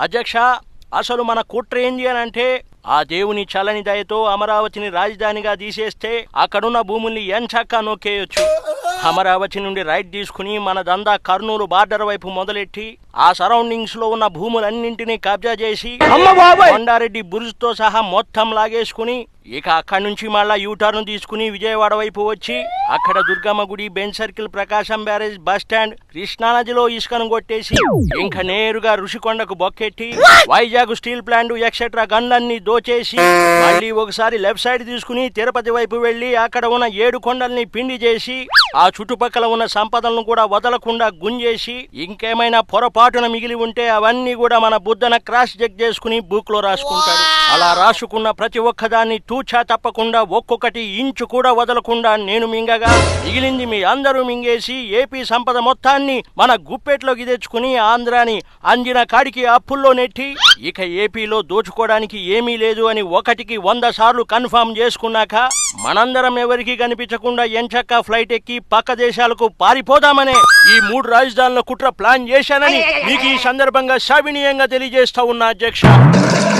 అధ్యక్ష అసలు మన కుట్ర ఏంది అని అంటే ఆ దేవుని చలని దయతో అమరావతిని రాజధానిగా తీసేస్తే అక్కడున్న భూముల్ని ఎంచక్కా నొక్కేయొచ్చు. అమరావతి నుండి రైట్ తీసుకుని మన దందా కర్నూలు బార్డర్ వైపు మొదలెట్టి ఆ సరౌండింగ్స్లో ఉన్న భూములన్నింటినీ కబ్జా చేసి కొండారెడ్డి బురుజుతో సహా మొత్తం లాగేసుకుని ఇక అక్కడి నుంచి మళ్ళా యూటర్న్ తీసుకుని విజయవాడ వైపు వచ్చి అక్కడ దుర్గమ్మ గుడి bench circle Prakasam barrage bus stand కృష్ణానదిలో ఇసుకను కొట్టేసి ఇంకా నేరుగా ఋషికొండకు బొక్కెట్టి వైజాగ్ స్టీల్ ప్లాంట్ ఎక్సెట్రా గన్లన్నీ దోచేసి మళ్ళీ ఒకసారి లెఫ్ట్ సైడ్ తీసుకుని తిరుపతి వైపు వెళ్ళి అక్కడ ఉన్న ఏడు కొండల్ని పిండి చేసి ఆ చుట్టుపక్కల ఉన్న సంపదలను కూడా వదలకుండా గుంజేసి ఇంకేమైనా పొరపాటున మిగిలి ఉంటే అవన్నీ కూడా మన బుద్ధన క్రాస్ చెక్ చేసుకుని బుక్లో రాసుకుంటాడు. అలా రాసుకున్న ప్రతి ఒక్కదాన్ని తూచా తప్పకుండా ఒక్కొక్కటి ఇంచు కూడా వదలకుండా నేను మింగగా మిగిలింది మీ అందరూ మింగేసి ఏపీ సంపద మొత్తాన్ని మన గుప్పెట్లోకి తెచ్చుకుని ఆంధ్రాని అందిన కాడికి అప్పుల్లో నెట్టి ఇక ఏపీలో దోచుకోవడానికి ఏమీ లేదు అని ఒకటికి వంద సార్లు కన్ఫర్మ్ చేసుకున్నాక మనందరం ఎవరికి కనిపించకుండా ఎంచక్క ఫ్లైట్ ఎక్కి పక్క దేశాలకు పారిపోదామనే ఈ మూడు రాజధానుల కుట్ర ప్లాన్ చేశానని మీకు ఈ సందర్భంగా సవినీయంగా తెలియజేస్తా ఉన్నా అధ్యక్ష